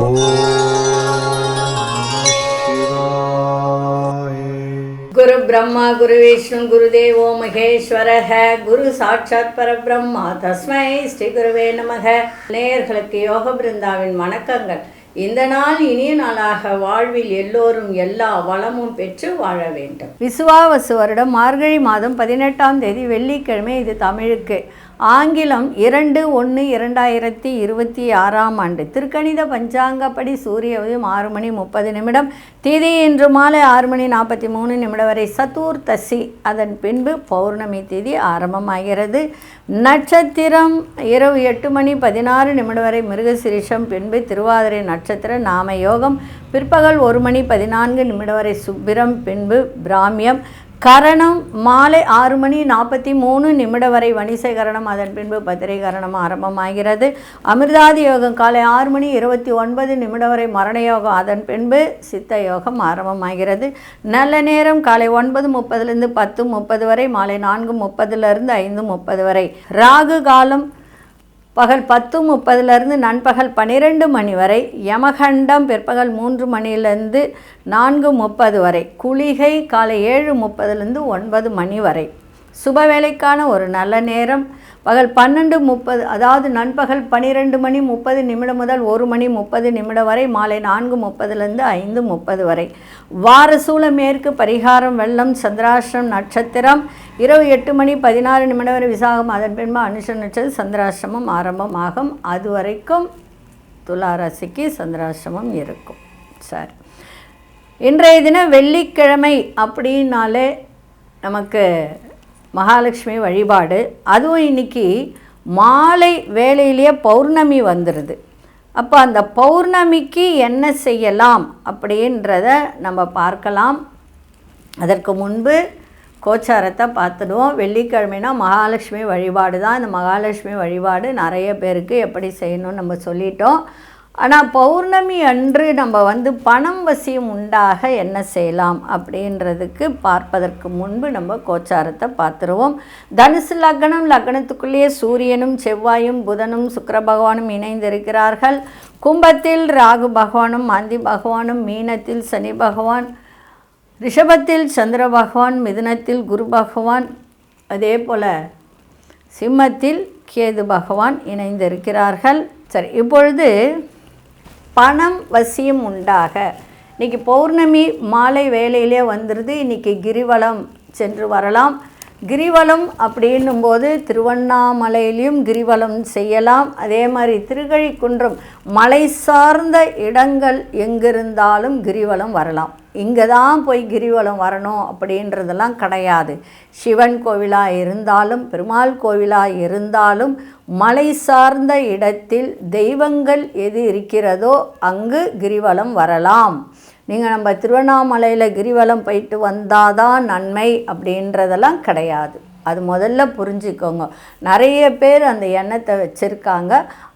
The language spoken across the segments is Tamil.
குரு பிரம்மா குரு விஷ்ணு குரு தேவோ மகேஸ்வரக. குரு சாட்சாத் பரபிரம்மா. தஸ்மை ஸ்ரீ குருவே நமக. நேயர்களுக்கு யோக பிருந்தாவின் வணக்கங்கள். இந்த நாள் இனிய நாளாக வாழ்வில் எல்லோரும் எல்லா வளமும் பெற்று வாழ வேண்டும். விசுவாவசு வருடம் மார்கழி மாதம் பதினெட்டாம் தேதி வெள்ளிக்கிழமை. இது தமிழுக்கு. ஆங்கிலம் இரண்டு ஒன்று இரண்டாயிரத்தி இருபத்தி ஆறாம் ஆண்டு. திருக்கணித பஞ்சாங்கப்படி சூரிய உதயம் ஆறு மணி முப்பது நிமிடம். தேதி இன்று மாலை ஆறு மணி நாற்பத்தி மூணு நிமிடம் வரை சத்தூர் அதன் பின்பு பௌர்ணமி தேதி ஆரம்பமாகிறது. நட்சத்திரம் இரவு எட்டு மணி பதினாறு நிமிடம் வரை மிருகசிரிஷம் பின்பு திருவாதிரை நட்சத்திர நாம யோகம் பிற்பகல் ஒரு மணி பதினான்கு நிமிடம் வரை சுப்பிரம் பின்பு பிராமியம் கரணம் மாலை ஆறு மணி நாற்பத்தி மூணு நிமிடம் வரை வணிசை கரணம். அதன் பின்பு பத்திரை கரணம் ஆரம்பமாகிறது. அமிர்தாதி யோகம் காலை ஆறு மணி இருபத்தி ஒன்பது நிமிடம் வரை மரண யோகம். அதன் பின்பு சித்த யோகம் ஆரம்பமாகிறது. நல்ல நேரம் காலை ஒன்பது முப்பதுலேருந்து பத்து முப்பது வரை மாலை நான்கு முப்பதுலேருந்து ஐந்து முப்பது வரை. ராகு காலம் பகல் பத்து முப்பதுலேருந்து நண்பகல் பன்னிரெண்டு மணி வரை யமகண்டம் பிற்பகல் மூன்று மணிலேருந்து நான்கு முப்பது வரை குளிகை காலை ஏழு முப்பதுலேருந்து ஒன்பது மணி வரை. சுபவேளைக்கான ஒரு நல்ல நேரம். பகல் பன்னெண்டு முப்பது அதாவது நண்பகல் பன்னிரெண்டு மணி முப்பது நிமிடம் முதல் ஒரு மணி முப்பது நிமிடம் வரை மாலை நான்கு முப்பதுலேருந்து ஐந்து முப்பது வரை. வாரசூல மேற்கு பரிகாரம் வெள்ளம் சந்திராஷ்டிரம் நட்சத்திரம். இரவு எட்டு மணி பதினாறு நிமிடம் வரை விசாகம் அதன் பின்பு அனுஷ நட்சத்திரம் சந்திராஷ்டிரமம் ஆரம்பமாகும் அது வரைக்கும் துலா ராசிக்கு இருக்கும். சரி. இன்றைய தினம் வெள்ளிக்கிழமை அப்படின்னாலே நமக்கு மகாலட்சுமி வழிபாடு. அதுவும் இன்றைக்கி மாலை வேளையிலேயே பௌர்ணமி வந்துடுது அப்போ அந்த பௌர்ணமிக்கு என்ன செய்யலாம் அப்படின்றத நம்ம பார்க்கலாம். அதற்கு முன்பு கோச்சாரத்தை பார்த்துடுவோம். வெள்ளிக்கிழமைனா மகாலட்சுமி வழிபாடு தான். இந்த மகாலட்சுமி வழிபாடு நிறைய பேருக்கு எப்படி செய்யணும்னு நம்ம சொல்லிட்டோம். ஆனால் பௌர்ணமி அன்று நம்ம வந்து பணம் வசியம் உண்டாக என்ன செய்யலாம் அப்படின்றதுக்கு பார்ப்பதற்கு முன்பு நம்ம கோச்சாரத்தை பார்த்துருவோம். தனுசு லக்னம் லக்னத்துக்குள்ளேயே சூரியனும் செவ்வாயும் புதனும் சுக்கர பகவானும் இணைந்திருக்கிறார்கள். கும்பத்தில் ராகு பகவானும் மந்தி பகவானும் மீனத்தில் சனி பகவான் ரிஷபத்தில் சந்திர பகவான் மிதுனத்தில் குரு பகவான் அதே போல் சிம்மத்தில் கேது பகவான் இணைந்திருக்கிறார்கள். சரி இப்பொழுது பணம் வசியம் உண்டாக. இன்றைக்கி பௌர்ணமி மாலை வேலையிலே வந்துடுது இன்றைக்கி கிரிவலம் சென்று வரலாம். கிரிவலம் அப்படின்னும்போது திருவண்ணாமலையிலையும் கிரிவலம் செய்யலாம். அதே மாதிரி திருக்கழிக்குன்றம் மலை சார்ந்த இடங்கள் எங்கிருந்தாலும் கிரிவலம் வரலாம். இங்கே தான் போய் கிரிவலம் வரணும் அப்படின்றதெல்லாம் கிடையாது. சிவன் கோவிலாக இருந்தாலும் பெருமாள் கோவிலாக இருந்தாலும் மலை சார்ந்த இடத்தில் தெய்வங்கள் எது இருக்கிறதோ அங்கு கிரிவலம் வரலாம். நீங்கள் நம்ம திருவண்ணாமலையில் கிரிவலம் போயிட்டு வந்தால் தான் நன்மை அப்படின்றதெல்லாம் கிடையாது. அது முதல்ல புரிஞ்சுக்கோங்க. நிறைய பேர் அந்த எண்ணத்தை வச்சுருக்காங்க.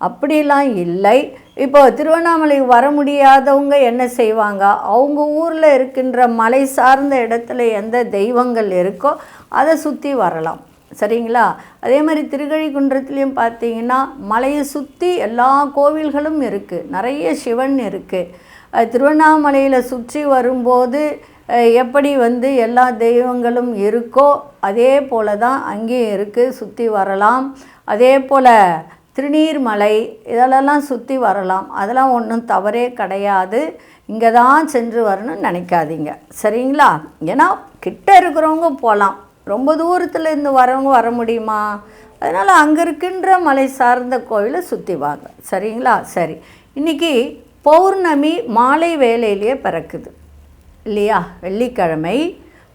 அப்படிலாம் இல்லை. இப்போ திருவண்ணாமலை வர முடியாதவங்க என்ன செய்வாங்க? அவங்க ஊரில் இருக்கின்ற மலை சார்ந்த இடத்துல எந்த தெய்வங்கள் இருக்கோ அதை சுற்றி வரலாம். சரிங்களா? அதே மாதிரி திருக்கழிக்குன்றத்துலேயும் பார்த்தீங்கன்னா மலையை சுற்றி எல்லா கோவில்களும் இருக்குது நிறைய சிவன் இருக்குது திருவண்ணாமலையில் சுற்றி வரும்போது எப்படி வந்து எல்லா தெய்வங்களும் இருக்கோ அதே போல தான் அங்கேயும் இருக்குது சுற்றி வரலாம். அதே போல் திருநீர்மலை இதெல்லாம் சுற்றி வரலாம். அதெல்லாம் ஒன்றும் தவறே கிடையாது. இங்கே தான் சென்று வரணும்னு நினைக்காதீங்க. சரிங்களா? ஏன்னா கிட்ட இருக்கிறவங்க போகலாம் ரொம்ப தூரத்தில் இருந்து வரவங்க வர முடியுமா? அதனால் அங்கே இருக்கின்ற மலை சார்ந்த கோவிலை சுற்றி வாங்க. சரிங்களா? சரி. இன்றைக்கி பௌர்ணமி மாலை வேலையிலேயே பிறக்குது. இல்லையா? வெள்ளிக்கிழமை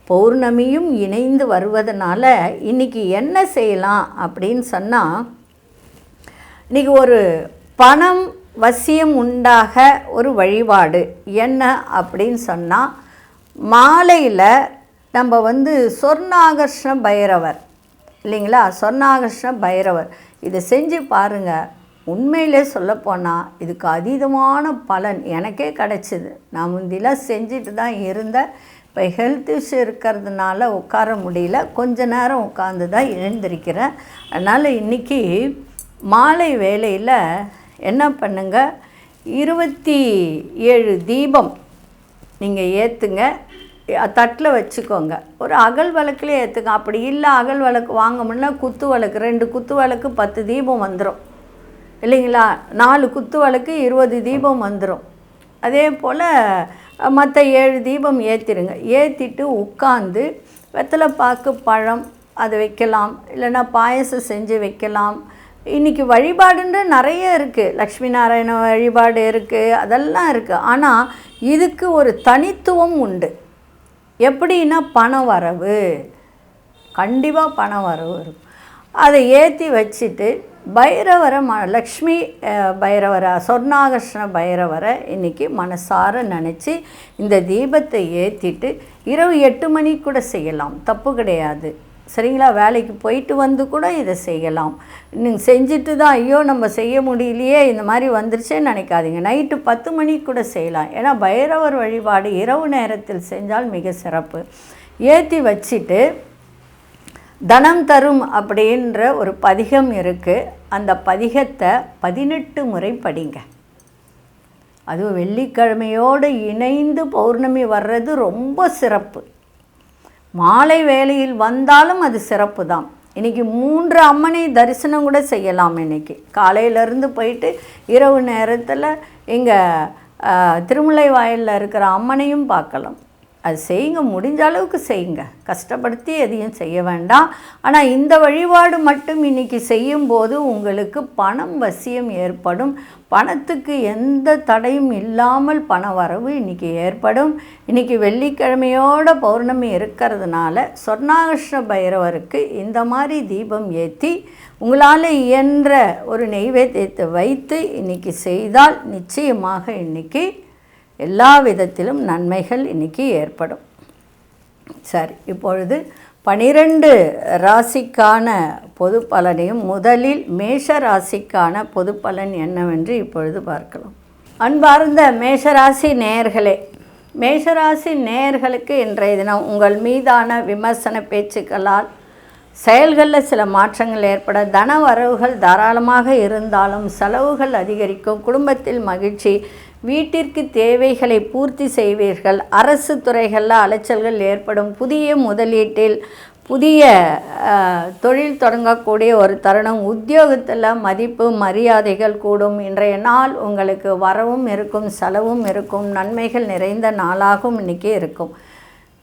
பௌர்ணமியும் இணைந்து வருவதனால இன்றைக்கி என்ன செய்யலாம் அப்படின்னு சொன்னால் இன்றைக்கி ஒரு பணம் வசியம் உண்டாக ஒரு வழிபாடு என்ன அப்படின்னு சொன்னால் மாலையில் நம்ம வந்து சொர்ணாகர்ஷ்ண பைரவர் இல்லைங்களா? சொர்ணாகர்ஷ்ண பைரவர். இதை செஞ்சு பாருங்கள் உண்மையிலே சொல்லப்போனால் இதுக்கு அதீதமான பலன் எனக்கே கிடச்சிது. நான் முந்திலாம் செஞ்சுட்டு தான் இருந்தேன். இப்போ ஹெல்த் இஷ்யூ இருக்கிறதுனால உட்கார முடியல. கொஞ்ச நேரம் உட்காந்து தான் எழுந்திருக்கிறேன். அதனால் இன்றைக்கி மாலை வேலையில் என்ன பண்ணுங்கள் இருபத்தி ஏழு தீபம் நீங்கள் ஏற்றுங்க தட்டில் வச்சுக்கோங்க. ஒரு அகல் விளக்குலேயே ஏற்றுங்க அப்படி இல்லை அகல் விளக்கு வாங்க முடியல குத்து விளக்கு ரெண்டு குத்து விளக்கு பத்து தீபம் வந்துடும் இல்லைங்களா? நாலு குத்து விளக்கு இருபது தீபம் வந்துடும் அதே போல் மற்ற ஏழு தீபம் ஏற்றிடுங்க ஏற்றிட்டு உட்காந்து வெத்தலை பாக்கு பழம் அது வைக்கலாம் இல்லைன்னா பாயசம் செஞ்சு வைக்கலாம். இன்றைக்கி வழிபாடுன்ற நிறைய இருக்குது லக்ஷ்மி நாராயண வழிபாடு இருக்குது அதெல்லாம் இருக்குது ஆனால் இதுக்கு ஒரு தனித்துவம் உண்டு. எப்படின்னா பண வரவு. கண்டிப்பாக பண வரவு இருக்கும். அதை ஏற்றி வச்சுட்டு பைரவரை ம லக்ஷ்மி பைரவரை சொர்ணாகர்ஷ்ண பைரவரை இன்றைக்கி மனசார நினச்சி இந்த தீபத்தை ஏற்றிட்டு இரவு எட்டு மணி கூட செய்யலாம். தப்பு கிடையாது. சரிங்களா? வேலைக்கு போயிட்டு வந்து கூட இதை செய்யலாம். நீங்கள் செஞ்சுட்டு தான் ஐயோ நம்ம செய்ய முடியலையே இந்த மாதிரி வந்துருச்சேன்னு நினைக்காதீங்க. நைட்டு பத்து மணிக்கு கூட செய்யலாம். ஏன்னா பைரவர் வழிபாடு இரவு நேரத்தில் செஞ்சால் மிக சிறப்பு. ஏற்றி வச்சுட்டு தனம் தரும் அப்படின்ற ஒரு பதிகம் இருக்குது அந்த பதிகத்தை பதினெட்டு முறை படிங்க. அதுவும் வெள்ளிக்கிழமையோடு இணைந்து பௌர்ணமி வர்றது ரொம்ப சிறப்பு. மாலை வேளையில் வந்தாலும் அது சிறப்பு தான் இன்றைக்கி மூன்று அம்மனை தரிசனம் கூட செய்யலாம் இன்றைக்கி காலையிலேருந்து போயிட்டு இரவு நேரத்தில் இங்கே திருமுல்லை வாயிலில் இருக்கிற அம்மனையும் பார்க்கலாம். அது செய்யுங்க முடிஞ்ச அளவுக்கு செய்யுங்க. கஷ்டப்படுத்தி எதையும் செய்ய வேண்டாம். ஆனால் இந்த வழிபாடு மட்டும் இன்றைக்கி செய்யும்போது உங்களுக்கு பணம் வசியம் ஏற்படும். பணத்துக்கு எந்த தடையும் இல்லாமல் பண வரவு இன்றைக்கி ஏற்படும். இன்றைக்கி வெள்ளிக்கிழமையோட பௌர்ணமி இருக்கிறதுனால சொர்ணாகிருஷ்ண பைரவருக்கு இந்த மாதிரி தீபம் ஏற்றி உங்களால் இயன்ற ஒரு நெய்வேத்தியத்தை வைத்து இன்றைக்கி செய்தால் நிச்சயமாக இன்றைக்கி எல்லா விதத்திலும் நன்மைகள் இன்றைக்கி ஏற்படும். சரி இப்பொழுது பனிரெண்டு ராசிக்கான பொது பலனையும் முதலில் மேஷ ராசிக்கான பொது பலன் என்னவென்று இப்பொழுது பார்க்கலாம். அன்பார்ந்த மேஷராசி நேயர்களே மேஷராசி நேயர்களுக்கு இன்றைய தினம் உங்கள் மீதான விமர்சன பேச்சுக்களால் செயல்களில் சில மாற்றங்கள் ஏற்பட தன வரவுகள் தாராளமாக இருந்தாலும் செலவுகள் அதிகரிக்கும் குடும்பத்தில் மகிழ்ச்சி வீட்டிற்கு தேவைகளை பூர்த்தி செய்வீர்கள். அரசு துறைகளில் அலைச்சல்கள் ஏற்படும். புதிய முதலீட்டில் புதிய தொழில் தொடங்கக்கூடிய ஒரு தருணம். உத்தியோகத்தில் மதிப்பு மரியாதைகள் கூடும். இன்றைய நாள் உங்களுக்கு வரவும் இருக்கும் செலவும் இருக்கும். நன்மைகள் நிறைந்த நாளாகவும் இன்றைக்கி இருக்கும்.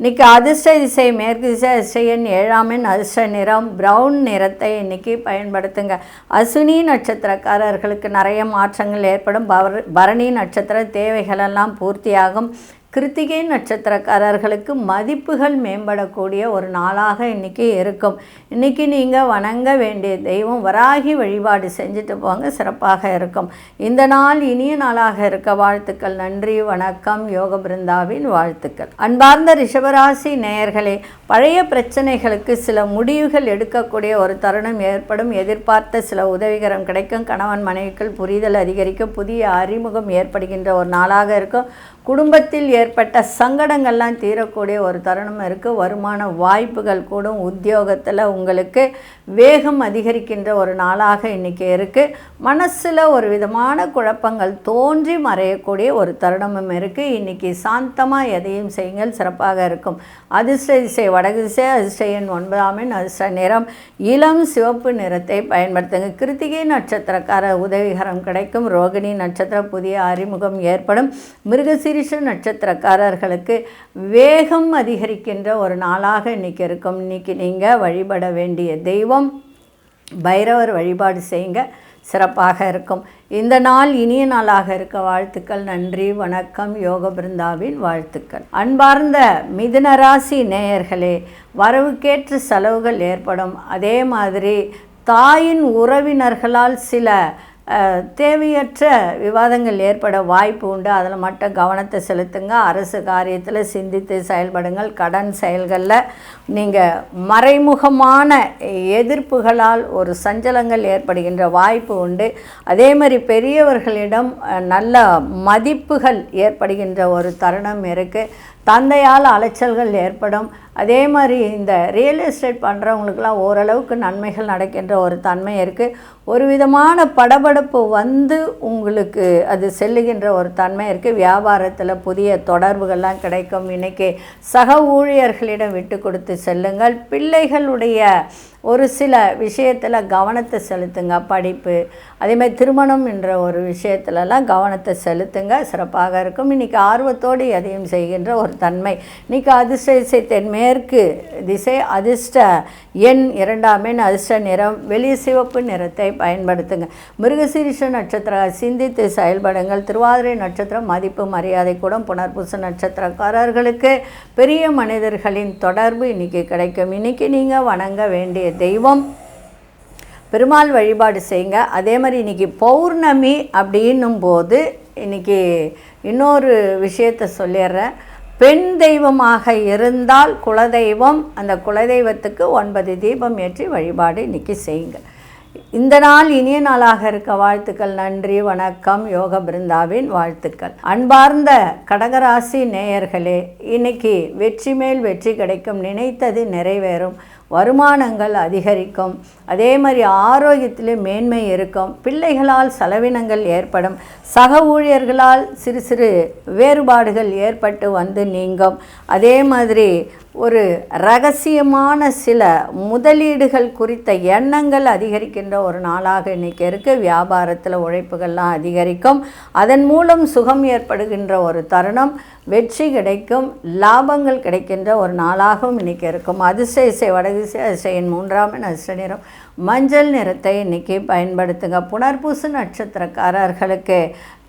இன்றைக்கி அதிர்ஷ்ட திசை மேற்கு திசை அதிர்ஷ்டன் ஏழாமின் அதிர்ஷ்ட நிறம் ப்ரௌன் நிறத்தை இன்றைக்கி பயன்படுத்துங்க. அசுனி நட்சத்திரக்காரர்களுக்கு நிறைய மாற்றங்கள் ஏற்படும். பவர் பரணி நட்சத்திர தேவைகளெல்லாம் பூர்த்தியாகும். கிருத்திகை நட்சத்திரக்காரர்களுக்கு மதிப்புகள் மேம்படக்கூடிய ஒரு நாளாக இன்றைக்கி இருக்கும். இன்றைக்கி நீங்கள் வணங்க வேண்டிய தெய்வம் வராகி வழிபாடு செஞ்சுட்டு போங்க சிறப்பாக இருக்கும். இந்த நாள் இனிய நாளாக இருக்க வாழ்த்துக்கள் நன்றி வணக்கம் யோக பிருந்தாவின் வாழ்த்துக்கள். அன்பார்ந்த ரிஷபராசி நேயர்களே பழைய பிரச்சனைகளுக்கு சில முடிவுகள் எடுக்கக்கூடிய ஒரு தருணம் ஏற்படும். எதிர்பார்த்த சில உதவிகரம் கிடைக்கும். கணவன் மனைவிக்குள் புரிதல் அதிகரிக்கும். புதிய அறிமுகம் ஏற்படுகின்ற ஒரு நாளாக இருக்கும். குடும்பத்தில் ஏற்பட்ட சங்கடங்கள்லாம் தீரக்கூடிய ஒரு தருணம் இருக்குது வருமான வாய்ப்புகள் கூடும். உத்தியோகத்தில் உங்களுக்கு வேகம் அதிகரிக்கின்ற ஒரு நாளாக இன்றைக்கி இருக்குது மனசில் ஒரு விதமான குழப்பங்கள் தோன்றி மறையக்கூடிய ஒரு தருணமும் இருக்குது இன்றைக்கி சாந்தமாக எதையும் செய்யுங்கள் சிறப்பாக இருக்கும். அதிர்ஷ்ட திசை வடகு திசை அதிர்ஷ்ட எண் ஒன்பதாம் எண் அதிர்ஷ்ட நிறம் இளம் சிவப்பு நிறத்தை பயன்படுத்துங்க. கிருத்திகை நட்சத்திரக்கார உதவிகரம் கிடைக்கும். ரோகிணி நட்சத்திரம் புதிய அறிமுகம் ஏற்படும். மிருகசீரிஷ நட்சத்திரக்காரர்களுக்கு வேகம் அதிகரிக்கின்ற ஒரு நாளாக இன்றைக்கி இருக்கும். இன்றைக்கி நீங்கள் வழிபட வேண்டிய தெய்வம் பைரவர் வழிபாடு செய்யுங்க சிறப்பாக இருக்கும். இந்த நாள் இனிய நாளாக இருக்க வாழ்த்துக்கள். நன்றி வணக்கம். யோக பிருந்தாவின் வாழ்த்துக்கள். அன்பார்ந்த மிதுன ராசி நேயர்களே வரவுக்கேற்ற செலவுகள் ஏற்படும். அதே மாதிரி தாயின் உறவினர்களால் சில தேவையற்ற விவாதங்கள் ஏற்பட வாய்ப்பு உண்டு. அதில் மட்டும் கவனத்தை செலுத்துங்க. அரசு காரியத்தில் சிந்தித்து செயல்படுங்கள். கடன் செயல்களில் நீங்கள் மறைமுகமான எதிர்ப்புகளால் ஒரு சஞ்சலங்கள் ஏற்படுகின்ற வாய்ப்பு உண்டு. அதே மாதிரி பெரியவர்களிடம் நல்ல மதிப்புகள் ஏற்படுகின்ற ஒரு தருணம் இருக்குது தந்தையால் அலைச்சல்கள் ஏற்படும். அதே மாதிரி இந்த ரியல் எஸ்டேட் பண்ணுறவங்களுக்கெல்லாம் ஓரளவுக்கு நன்மைகள் நடக்கின்ற ஒரு தன்மை இருக்குது ஒரு விதமான படபடப்பு வந்து உங்களுக்கு அது செல்லுகின்ற ஒரு தன்மை இருக்குது வியாபாரத்தில் புதிய தொடர்புகள்லாம் கிடைக்கும். இன்றைக்கி சக ஊழியர்களிடம் விட்டு கொடுத்து செல்லுங்கள். பிள்ளைகளுடைய ஒரு சில விஷயத்தில் கவனத்தை செலுத்துங்க. படிப்பு அதேமாதிரி திருமணம் என்ற ஒரு விஷயத்துலலாம் கவனத்தை செலுத்துங்க. சிறப்பாக இருக்கும். இன்றைக்கி ஆர்வத்தோடு எதையும் செய்கின்ற ஒரு தன்மை. இன்றைக்கி அதிர்ஷ்ட திசை தென்மேற்கு திசை அதிர்ஷ்ட எண் இரண்டாம் எண் அதிர்ஷ்ட நிறம். வெளி சிவப்பு நிறத்தை பயன்படுத்துங்க. மிருகசீரிஷ நட்சத்திரம் சிந்தித்து செயல்படுங்கள். திருவாதிரை நட்சத்திரம் மதிப்பு மரியாதை கூட புனர்பூச நட்சத்திரக்காரர்களுக்கு பெரிய மனிதர்களின் தொடர்பு இன்றைக்கி கிடைக்கும். இன்றைக்கி நீங்கள் வணங்க வேண்டிய தெய்வம். பெருமாள் வழிபாடு செய்யுங்க. அதே மாதிரி இன்றைக்கி பௌர்ணமி அப்படின்னும் போது இன்றைக்கி இன்னொரு விஷயத்தை சொல்லிடுறேன். பெண் தெய்வமாக இருந்தால் குலதெய்வம் அந்த குலதெய்வத்துக்கு ஒன்பது தீபம் ஏற்றி வழிபாடு இன்றைக்கி செய்யுங்க. இந்த நாள் இனிய நாளாக இருக்க வாழ்த்துக்கள் நன்றி வணக்கம் யோக பிருந்தாவின் வாழ்த்துக்கள். அன்பார்ந்த கடகராசி நேயர்களே இன்னைக்கு வெற்றி மேல் வெற்றி கிடைக்கும் நினைத்தது நிறைவேறும் வருமானங்கள் அதிகரிக்கும் அதே மாதிரி ஆரோக்கியத்திலே மேன்மை இருக்கும் பிள்ளைகளால் செலவினங்கள் ஏற்படும் சக ஊழியர்களால் சிறு சிறு வேறுபாடுகள் ஏற்பட்டு வந்து நீங்கும் அதே மாதிரி ஒரு ரகசியமான சில முதலீடுகள் குறித்த எண்ணங்கள் அதிகரிக்கின்ற ஒரு நாளாக இன்றைக்கி இருக்குது வியாபாரத்தில் உழைப்புகள்லாம் அதிகரிக்கும். அதன் மூலம் சுகம் ஏற்படுகின்ற ஒரு தருணம் வெற்றி கிடைக்கும் லாபங்கள் கிடைக்கின்ற ஒரு நாளாகவும் இன்றைக்கி இருக்கும். அதிர்ஷ்ட இசை வடதிசை அதிசயின் மூன்றாம் எண் அதிர்ஷ்ட நிறம். மஞ்சள் நிறத்தை இன்றைக்கி பயன்படுத்துங்க. புனர்பூசு நட்சத்திரக்காரர்களுக்கு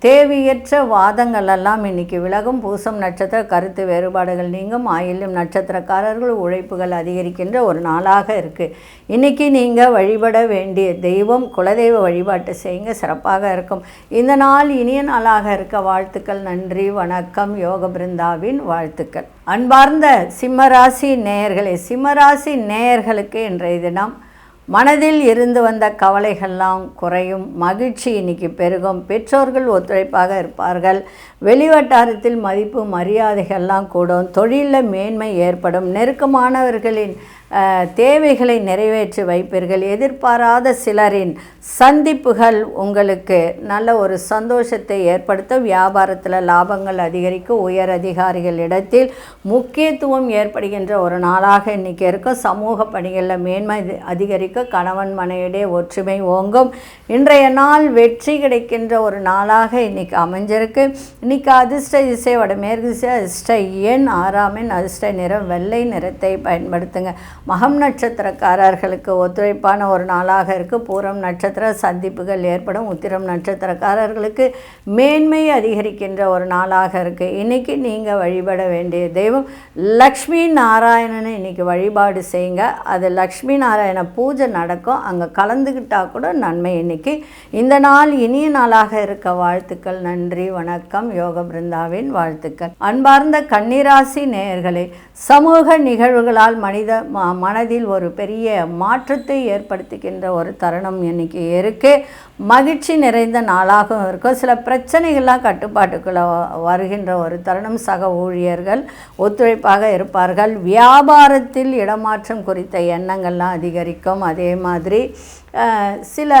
தேவையற்ற வாதங்கள் எல்லாம் இன்றைக்கி விலகும். பூசம் நட்சத்திர கருத்து வேறுபாடுகள் நீங்கும். ஆயிலும் நட்சத்திரக்காரர்கள் உழைப்புகள் அதிகரிக்கின்ற ஒரு நாளாக இருக்குது இன்றைக்கி நீங்கள் வழிபட வேண்டிய தெய்வம் குலதெய்வ வழிபாட்டு செய்யுங்க. சிறப்பாக இருக்கும். இந்த நாள் இனிய நாளாக இருக்க வாழ்த்துக்கள். நன்றி வணக்கம். யோக பிருந்தாவின் வாழ்த்துக்கள். அன்பார்ந்த சிம்மராசி நேயர்களே சிம்மராசி நேயர்களுக்கு இன்றைய தினம் மனதில் இருந்து வந்த கவலைகள்லாம் குறையும் மகிழ்ச்சி இன்னைக்கு பெருகும். பெற்றோர்கள் ஒத்துழைப்பாக இருப்பார்கள். வெளிவட்டாரத்தில் மதிப்பு மரியாதைகள்லாம் கூடும். தொழிலில் மேன்மை ஏற்படும். நெருக்கமானவர்களின் தேவைகளை நிறைவேற்றி வைப்பீர்கள். எதிர்பாராத சிலரின் சந்திப்புகள் உங்களுக்கு நல்ல ஒரு சந்தோஷத்தை ஏற்படுத்த வியாபாரத்தில் லாபங்கள் அதிகரிக்கும் உயர் அதிகாரிகள் இடத்தில் முக்கியத்துவம் ஏற்படுகின்ற ஒரு நாளாக இன்றைக்கி இருக்கும் சமூக பணிகளில் மேன்மை அதிகரிக்க அதிகரிக்கும் கணவன் மனையிடே ஒற்றுமை ஓங்கும். இன்றைய நாள் வெற்றி கிடைக்கின்ற ஒரு நாளாக இன்றைக்கி அமைஞ்சிருக்கு. இன்றைக்கி அதிர்ஷ்ட திசை வடமேற்கு திசை அதிர்ஷ்ட எண் ஆறாம் எண் அதிர்ஷ்ட நிறம் வெள்ளை நிறத்தை பயன்படுத்துங்க. மகம் நட்சத்திரக்காரர்களுக்கு ஒத்துழைப்பான ஒரு நாளாக இருக்குது பூரம் நட்சத்திர சந்திப்புகள் ஏற்படும். உத்திரம் நட்சத்திரக்காரர்களுக்கு மேன்மை அதிகரிக்கின்ற ஒரு நாளாக இருக்குது இன்றைக்கி நீங்கள் வழிபட வேண்டிய தெய்வம் லக்ஷ்மி நாராயணனை இன்றைக்கி வழிபாடு செய்யுங்க. அது லக்ஷ்மி நாராயண பூஜை நடக்கும். அங்கே கலந்துக்கிட்டால் கூட நன்மை இன்றைக்கி இந்த நாள் இனிய நாளாக இருக்க வாழ்த்துக்கள். நன்றி வணக்கம். யோக பிருந்தாவின் வாழ்த்துக்கள். அன்பார்ந்த கன்னிராசி நேயர்களே சமூக நிகழ்வுகளால் மனித மா மனதில் ஒரு பெரிய மாற்றத்தை ஏற்படுத்துகின்ற ஒரு தருணம் இன்னைக்கு இருக்குது மகிழ்ச்சி நிறைந்த நாளாகவும் இருக்கும். சில பிரச்சனைகள்லாம் கட்டுப்பாட்டுக்குள்ளே வருகின்ற ஒரு தருணம். சக ஊழியர்கள் ஒத்துழைப்பாக இருப்பார்கள். வியாபாரத்தில் இடமாற்றம் குறித்த எண்ணங்கள்லாம் அதிகரிக்கும். அதே மாதிரி சில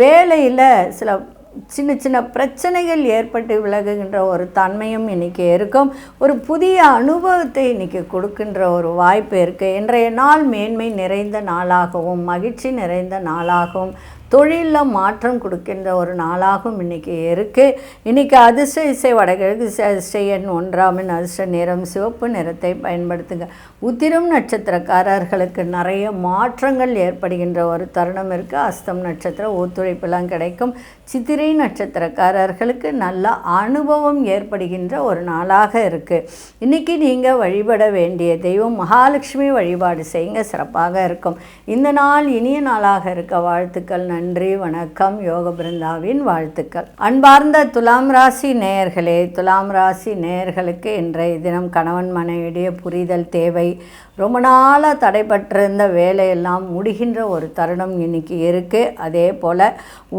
வேலையில் சில சின்ன சின்ன பிரச்சனைகள் ஏற்பட்டு விலகுகின்ற ஒரு தன்மையும் இன்றைக்கி இருக்கும். ஒரு புதிய அனுபவத்தை இன்றைக்கி கொடுக்கின்ற ஒரு வாய்ப்பு இருக்குது இன்றைய நாள் மேன்மை நிறைந்த நாளாகவும் மகிழ்ச்சி நிறைந்த நாளாகவும் தொழிலில் மாற்றம் கொடுக்கின்ற ஒரு நாளாகவும் இன்றைக்கி இருக்குது இன்றைக்கி அதிர்ஷ்ட இசை வடகிழக்கு திசை அதிர்ஷ்ட எண் ஒன்றாம் அதிர்ஷ்ட நிறம். சிவப்பு நிறத்தை பயன்படுத்துங்க. உத்திரம் நட்சத்திரக்காரர்களுக்கு நிறைய மாற்றங்கள் ஏற்படுகின்ற ஒரு தருணம் இருக்குது அஸ்தம் நட்சத்திரம் ஒத்துழைப்பெல்லாம் கிடைக்கும். சித்திரை நட்சத்திரக்காரர்களுக்கு நல்ல அனுபவம் ஏற்படுகின்ற ஒரு நாளாக இருக்குது இன்றைக்கி நீங்கள் வழிபட வேண்டிய தெய்வம் மகாலட்சுமி வழிபாடு செய்யுங்க. சிறப்பாக இருக்கும். இந்த நாள் இனிய நாளாக இருக்க. வாழ்த்துக்கள் நன்றி. நன்றி வணக்கம் யோக பிருந்தாவின் வாழ்த்துக்கள். அன்பார்ந்த துலாம் ராசி நேயர்களே துலாம் ராசி நேயர்களுக்கு இன்றைய தினம் கணவன் மனைவிடைய புரிதல் தேவை. ரொம்ப நாளாக தடைபட்டிருந்த வேலையெல்லாம் முடிகின்ற ஒரு தருணம் இன்னைக்கு இருக்குது அதே போல்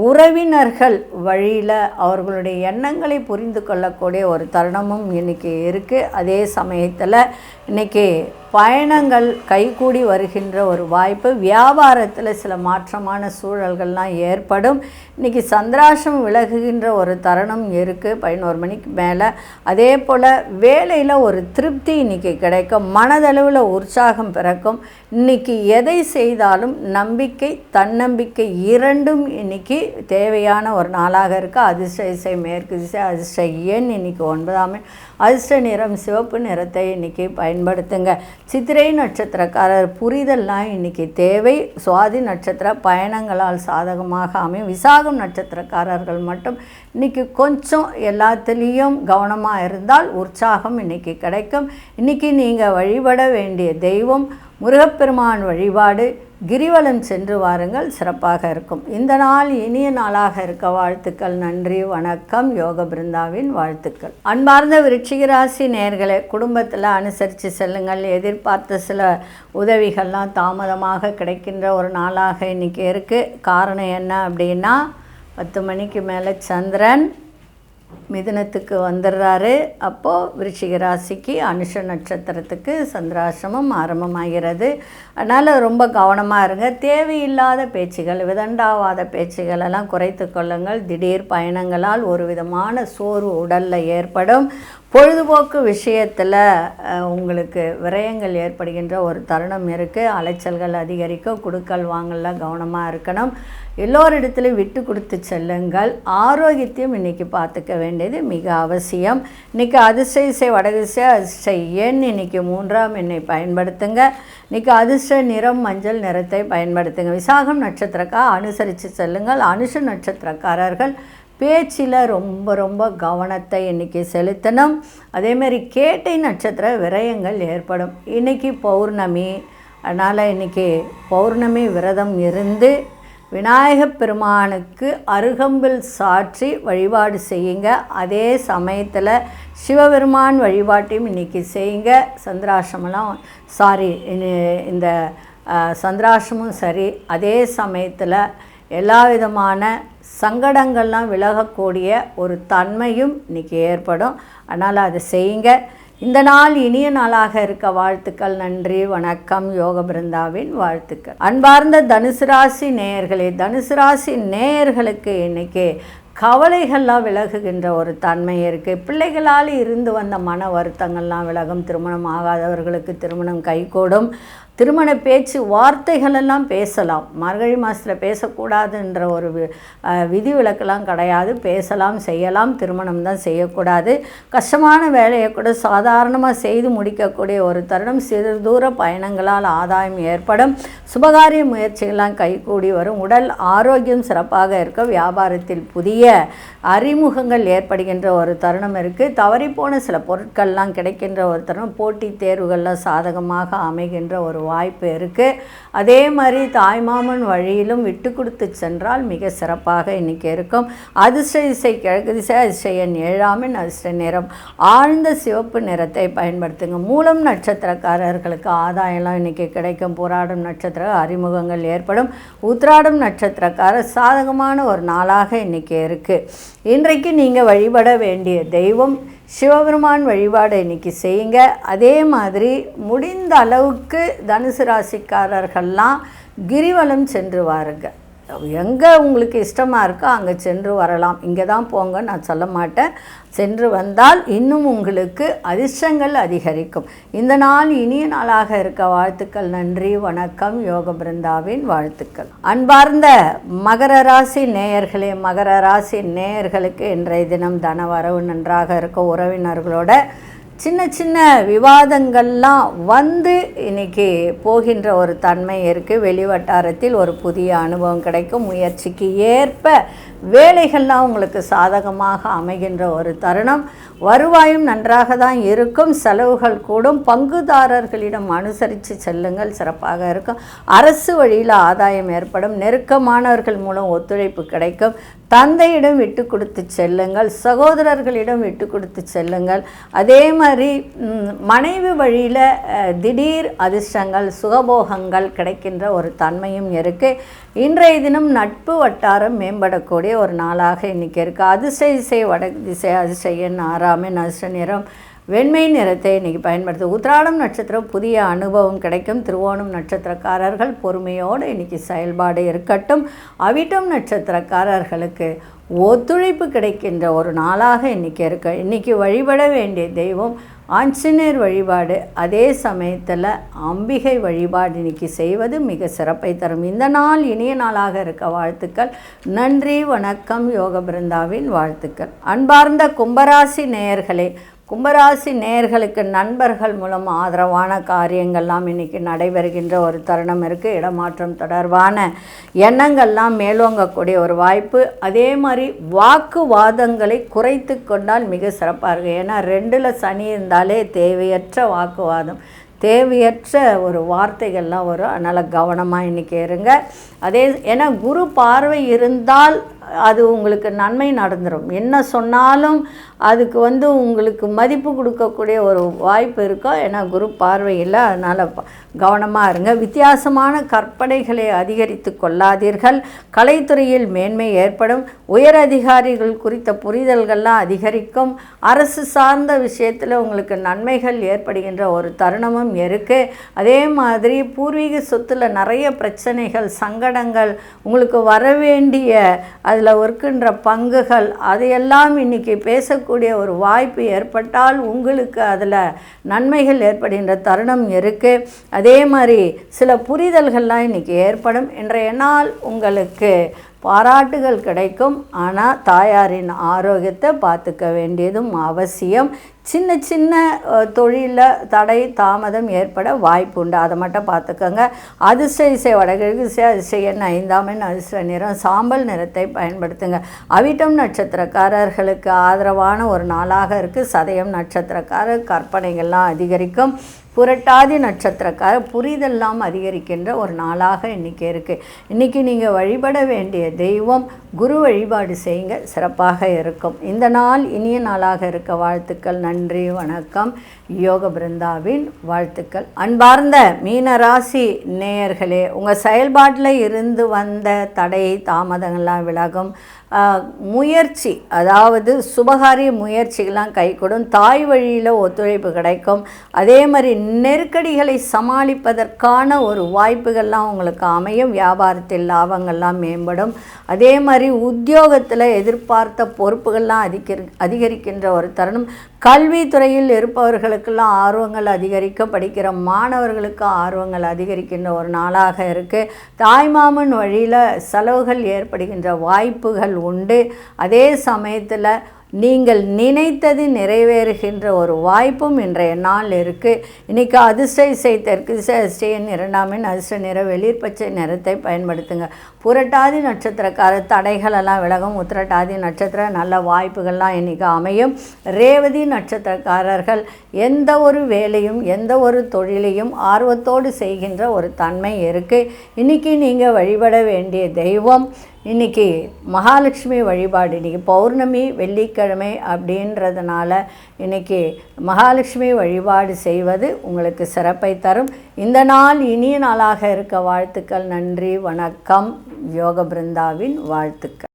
உறவினர்கள் வழியில் அவர்களுடைய எண்ணங்களை புரிந்து கொள்ளக்கூடிய ஒரு தருணமும் இன்னைக்கு இருக்குது அதே சமயத்தில் இன்னைக்கு பயணங்கள் கைகூடி வருகின்ற ஒரு வாய்ப்பு. வியாபாரத்தில் சில மாற்றமான சூழல்கள்லாம் ஏற்படும். இன்றைக்கி சந்திராசம் விலகுகின்ற ஒரு தருணம் இருக்குது பதினோரு மணிக்கு மேலே. அதே போல் வேலையில் ஒரு திருப்தி இன்றைக்கி கிடைக்கும். மனதளவில் உற்சாகம் பிறக்கும். இன்றைக்கி எதை செய்தாலும் நம்பிக்கை தன்னம்பிக்கை இரண்டும் இன்றைக்கி தேவையான ஒரு நாளாக இருக்குது அதிர்ஷ்ட இசை மேற்கு திசை அதிர்ஷ்ட எண் இன்றைக்கி ஒன்பதாம் அதிர்ஷ்ட நிறம் சிவப்பு நிறத்தை இன்றைக்கி பயன்படுத்துங்க. சித்திரை நட்சத்திரக்காரர் புரிதல்லாம் இன்றைக்கி தேவை. சுவாதி நட்சத்திர பயணங்களால் சாதகமாக அமையும். விசாகம் நட்சத்திரக்காரர்கள் மட்டும் இன்றைக்கி கொஞ்சம் எல்லாத்துலேயும் கவனமாக இருந்தால் உற்சாகம் இன்றைக்கி கிடைக்கும். இன்றைக்கி நீங்கள் வழிபட வேண்டிய தெய்வம் முருகப்பெருமான் வழிபாடு கிரிவலம் சென்று வாருங்கள். சிறப்பாக இருக்கும். இந்த நாள் இனிய நாளாக இருக்க வாழ்த்துக்கள். நன்றி வணக்கம். யோக பிருந்தாவின் வாழ்த்துக்கள். அன்பார்ந்த விருச்சிகராசி நேர்களை குடும்பத்தில் அனுசரித்து செல்லுங்கள். எதிர்பார்த்த சில உதவிகள்லாம் தாமதமாக கிடைக்கின்ற ஒரு நாளாக இன்றைக்கி இருக்குது காரணம் என்ன அப்படின்னா பத்து மணிக்கு மேலே சந்திரன் மிதுனத்துக்கு வந்துடுறாரு அப்போது விருச்சிக ராசிக்கு அனுஷ நட்சத்திரத்துக்கு சந்திராசிரமம் ஆரம்பமாகிறது. அதனால் ரொம்ப கவனமாக இருங்க. தேவையில்லாத பேச்சுகள் விதண்டாவாத பேச்சுகள் எல்லாம் குறைத்து கொள்ளுங்கள். திடீர் பயணங்களால் ஒரு விதமான சோர்வு உடலில் ஏற்படும். பொழுதுபோக்கு விஷயத்தில் உங்களுக்கு விரயங்கள் ஏற்படுகின்ற ஒரு தருணம் இருக்குது அலைச்சல்கள் அதிகரிக்க குடுக்கல் வாங்கல கவனமாக இருக்கணும். எல்லோரிடத்துலையும் விட்டு கொடுத்து செல்லுங்கள். ஆரோக்கியத்தையும் இன்றைக்கி பார்த்துக்க வேண்டியது மிக அவசியம். இன்றைக்கி அதிசய இசை வடதிசை அதிசய எண் இன்றைக்கி மூன்றாம் எண்ணை பயன்படுத்துங்க. இன்றைக்கி நிறம் மஞ்சள் நிறத்தை பயன்படுத்துங்க. விசாகம் நட்சத்திரக்கா அனுசரித்து செல்லுங்கள். அனுஷ நட்சத்திரக்காரர்கள் பேச்சில் ரொம்ப ரொம்ப கவனத்தை இன்றைக்கி செலுத்தணும். அதேமாரி கேட்டை நட்சத்திர விரயங்கள் ஏற்படும். இன்றைக்கி பௌர்ணமி அதனால் இன்றைக்கி பௌர்ணமி விரதம் இருந்து விநாயகப் பெருமானுக்கு அருகம்பில் சாற்றி வழிபாடு செய்யுங்க. அதே சமயத்தில் சிவபெருமான் வழிபாட்டையும் இன்றைக்கி செய்யுங்க. சந்திராசிரமெல்லாம் சாரி இந்த சந்திராசிரமும் சரி. அதே சமயத்தில் எல்லா விதமான சங்கடங்கள்லாம் விலகக்கூடிய ஒரு தன்மையும் இன்றைக்கி ஏற்படும். அதனால் அதை செய்யுங்க. இந்த நாள் இனிய நாளாக இருக்க வாழ்த்துக்கள் நன்றி வணக்கம் யோக பிருந்தாவின் வாழ்த்துக்கள். அன்பார்ந்த தனுசு ராசி நேயர்களே தனுசு ராசி நேயர்களுக்கு இன்னைக்கு கவலைகள்லாம் விலகுகின்ற ஒரு தன்மை இருக்குது பிள்ளைகளால் இருந்து வந்த மன வருத்தங்கள்லாம் விலகும் திருமணம் ஆகாதவர்களுக்கு திருமணம் கைகூடும். திருமண பேச்சு வார்த்தைகளெல்லாம் பேசலாம். மார்கழி மாதத்தில் பேசக்கூடாதுன்ற ஒரு விதி விலக்கெல்லாம் கிடையாது. பேசலாம் செய்யலாம் திருமணம் தான் செய்யக்கூடாது. கஷ்டமான வேலையை கூட சாதாரணமாக செய்து முடிக்கக்கூடிய ஒரு தருணம் சிறு தூர பயணங்களால் ஆதாயம் ஏற்படும். சுபகாரிய முயற்சிகள்லாம் கைகூடி வரும். உடல் ஆரோக்கியம் சிறப்பாக இருக்க வியாபாரத்தில் புதிய அறிமுகங்கள் ஏற்படுகின்ற ஒரு தருணம் இருக்குது தவறிப்போன சில பொருட்கள்லாம் கிடைக்கின்ற ஒரு தருணம். போட்டித் தேர்வுகளில் சாதகமாக அமைகின்ற ஒரு வாய்ப்பு இருக்குது அதே மாதிரி தாய்மாமன் வழியிலும் விட்டு கொடுத்து சென்றால் மிக சிறப்பாக இன்றைக்கி இருக்கும். அதிர்ஷ்ட இசை கிழக்கு திசை அதிர்ஷ்ட ஏழாமின் அதிர்ஷ்ட நிறம். ஆழ்ந்த சிவப்பு நிறத்தை பயன்படுத்துங்க. மூலம் நட்சத்திரக்காரர்களுக்கு ஆதாயம்லாம் இன்றைக்கி கிடைக்கும். போராடும் நட்சத்திர அறிமுகங்கள் ஏற்படும். உத்ராடும் நட்சத்திரக்காரர் சாதகமான ஒரு நாளாக இன்றைக்கி இருக்குது இன்றைக்கு நீங்கள் வழிபட வேண்டிய தெய்வம் சிவபெருமான் வழிபாடு இன்றைக்கி செய்யுங்க. அதே மாதிரி முடிந்த அளவுக்கு தனுசு ராசிக்காரர்கள்லாம் கிரிவலம் சென்று வாருங்கள் எங்கே உங்களுக்கு இஷ்டமாக இருக்கோ அங்கே சென்று வரலாம். இங்கே தான் போங்க நான் சொல்ல மாட்டேன். சென்று வந்தால் இன்னும் உங்களுக்கு அதிர்ஷ்டங்கள் அதிகரிக்கும். இந்த நாள் இனிய நாளாக இருக்க வாழ்த்துக்கள். நன்றி வணக்கம். யோக பிருந்தாவின் வாழ்த்துக்கள். அன்பார்ந்த மகர ராசி நேயர்களே மகர ராசி நேயர்களுக்கு இன்றைய தினம் தன வரவு நன்றாக இருக்க உறவினர்களோட சின்ன சின்ன விவாதங்கள்லாம் வந்து இன்னைக்கு போகின்ற ஒரு தன்மை இருக்குது வெளிவட்டாரத்தில் ஒரு புதிய அனுபவம் கிடைக்கும். முயற்சிக்கு ஏற்ப வேலைகள்லாம் உங்களுக்கு சாதகமாக அமைகின்ற ஒரு தருணம். வருவாயும் நன்றாக தான் இருக்கும். செலவுகள் கூடும். பங்குதாரர்களிடம் அனுசரித்து செல்லுங்கள். சிறப்பாக இருக்கும். அரசு வழியில் ஆதாயம் ஏற்படும். நெருக்கமானவர்கள் மூலம் ஒத்துழைப்பு கிடைக்கும். தந்தையிடம் விட்டு கொடுத்து செல்லுங்கள் சகோதரர்களிடம் விட்டு கொடுத்து செல்லுங்கள். அதே மாதிரி மனைவி வழியில் திடீர் அதிர்ஷ்டங்கள் சுகபோகங்கள் கிடைக்கின்ற ஒரு தன்மையும் இருக்குது இன்றைய தினம் நட்பு வட்டாரம் மேம்படக்கூடிய ஒரு நாளாக இன்றைக்கி இருக்குது அதிசய இசை வட திசை அதிசயன் ஆறாமின் அதிர்ஷ்ட நிறம் வெண்மை நிறத்தை இன்றைக்கி பயன்படுத்து. உத்திராடம் நட்சத்திரம் புதிய அனுபவம் கிடைக்கும். திருவோணம் நட்சத்திரக்காரர்கள் பொறுமையோடு இன்றைக்கி செயல்பாடு இருக்கட்டும். அவிட்டம் நட்சத்திரக்காரர்களுக்கு ஒத்துழைப்பு கிடைக்கின்ற ஒரு நாளாக இன்றைக்கி இருக்கு. இன்றைக்கி வழிபட வேண்டிய தெய்வம் ஆஞ்சநேயர் வழிபாடு. அதே சமயத்தில் அம்பிகை வழிபாடு இன்னைக்கு செய்வது மிக சிறப்பை தரும். இந்த நாள் இனிய நாளாக இருக்க வாழ்த்துக்கள். நன்றி வணக்கம் யோக பிருந்தாவின் வாழ்த்துக்கள். அன்பார்ந்த கும்பராசி நேயர்களே கும்பராசி நேர்களுக்கு நண்பர்கள் மூலம் ஆதரவான காரியங்கள்லாம் இன்றைக்கி நடைபெறுகின்ற ஒரு தருணம் இருக்குது இடமாற்றம் தொடர்பான எண்ணங்கள்லாம் மேலோங்கக்கூடிய ஒரு வாய்ப்பு. அதே மாதிரி வாக்குவாதங்களை குறைத்து கொண்டால் மிக சிறப்பாக இருக்குது ஏன்னா ரெண்டில் சனி இருந்தாலே தேவையற்ற வாக்குவாதம் தேவையற்ற ஒரு வார்த்தைகள்லாம் வரும். அதனால் கவனமாக இன்றைக்கி இருங்க. அதே ஏன்னா குரு பார்வை இருந்தால் அது உங்களுக்கு நன்மை நடந்துடும் என்ன சொன்னாலும் அதுக்கு வந்து உங்களுக்கு மதிப்பு கொடுக்கக்கூடிய ஒரு வாய்ப்பு இருக்கோ? ஏன்னா குரு பார்வையில் அதனால் கவனமாக இருங்க. வித்தியாசமான கற்பனைகளை அதிகரித்து கொள்ளாதீர்கள். கலைத்துறையில் மேன்மை ஏற்படும். உயர் அதிகாரிகள் குறித்த புரிதல்கள்லாம் அதிகரிக்கும். அரசு சார்ந்த விஷயத்தில் உங்களுக்கு நன்மைகள் ஏற்படுகின்ற ஒரு தருணமும் இருக்குது அதே மாதிரி பூர்வீக சொத்தில் நிறைய பிரச்சனைகள் சங்கடங்கள் உங்களுக்கு வர வேண்டிய அதில் இருக்கின்ற பங்குகள் அதையெல்லாம் இன்றைக்கி பேசக்கூடிய ஒரு வாய்ப்பு ஏற்பட்டால் உங்களுக்கு அதில் நன்மைகள் ஏற்படுகின்ற தருணம் இருக்குது அதே மாதிரி சில புரிதல்கள்லாம் இன்றைக்கி ஏற்படும். இன்றைய நாள் உங்களுக்கு பாராட்டுகள் கிடைக்கும். ஆனால் தாயாரின் ஆரோக்கியத்தை பார்த்துக்க வேண்டியதும் அவசியம். சின்ன சின்ன தொழிலில் தடை தாமதம் ஏற்பட வாய்ப்பு உண்டு. அதை மட்டும் பார்த்துக்கோங்க. அதிர்ஷ்ட இசை வடகிழக்கு இசை அதிர்ஷ்ட எண் ஐந்தாம் எண் அதிர்ஷ்ட நிறம் சாம்பல் நிறத்தை பயன்படுத்துங்க. அவிட்டம் நட்சத்திரக்காரர்களுக்கு ஆதரவான ஒரு நாளாக இருக்குது சதயம் நட்சத்திரக்காரர் கற்பனைகள்லாம் அதிகரிக்கும். புரட்டாதி நட்சத்திரக்கார புரிதெல்லாம் அதிகரிக்கின்ற ஒரு நாளாக இன்றைக்கி இருக்குது இன்றைக்கி நீங்கள் வழிபட வேண்டிய தெய்வம் குரு வழிபாடு செய்யுங்க. சிறப்பாக இருக்கும். இந்த நாள் இனிய நாளாக இருக்க. வாழ்த்துக்கள். நன்றி. வணக்கம். யோக பிருந்தாவின் வாழ்த்துக்கள். அன்பார்ந்த மீனராசி நேயர்களே உங்கள் செயல்பாட்டில் இருந்து வந்த தடை தாமதங்கள்லாம் விலகும். முயற்சி அதாவது சுபகாரிய முயற்சிகள்லாம் கைகூடும். தாய் வழியில் ஒத்துழைப்பு கிடைக்கும். அதே மாதிரி நெருக்கடிகளை சமாளிப்பதற்கான ஒரு வாய்ப்புகள்லாம் உங்களுக்கு அமையும். வியாபாரத்தில் லாபங்கள்லாம் மேம்படும். அதே மாதிரி உத்தியோகத்தில் எதிர்பார்த்த பொறுப்புகள்லாம் அதிகரி அதிகரிக்கின்ற ஒரு தருணம். கல்வித்துறையில் இருப்பவர்களுக்கு மாணவர்களுக்கெல்லாம் ஆர்வங்கள் அதிகரிக்க படிக்கிற மாணவர்களுக்கு ஆர்வங்கள் அதிகரிக்கின்ற ஒரு நாளாக இருக்குது தாய்மாமன் வழியில் செலவுகள் ஏற்படுகின்ற வாய்ப்புகள் உண்டு. அதே சமயத்தில் நீங்கள் நினைத்தது நிறைவேறுகின்ற ஒரு வாய்ப்பும் இன்றைய நாள் இருக்குது இன்றைக்கி அதிர்ஷ்ட இசை தெற்கு இசை அதிர்ஷ்டன் இரண்டாமின் அதிர்ஷ்ட நிற வெளிர் பச்சை நிறத்தை பயன்படுத்துங்க. புரட்டாதி நட்சத்திரக்கார தடைகளெல்லாம் விலகும். உத்திரட்டாதி நட்சத்திரம் நல்ல வாய்ப்புகள்லாம் இன்றைக்கி அமையும். ரேவதி நட்சத்திரக்காரர்கள் எந்த ஒரு வேலையும் எந்த ஒரு தொழிலையும் ஆர்வத்தோடு செய்கின்ற ஒரு தன்மை இருக்குது இன்றைக்கி நீங்கள் வழிபட வேண்டிய தெய்வம் இன்றைக்கி மகாலட்சுமி வழிபாடு இன்றைக்கி பௌர்ணமி வெள்ளிக்கிழமை அப்படின்றதுனால இன்றைக்கி மகாலட்சுமி வழிபாடு செய்வது உங்களுக்கு சிறப்பை தரும். இந்த நாள் இனிய நாளாக இருக்க வாழ்த்துக்கள். நன்றி வணக்கம். யோக பிருந்தாவின் வாழ்த்துக்கள்.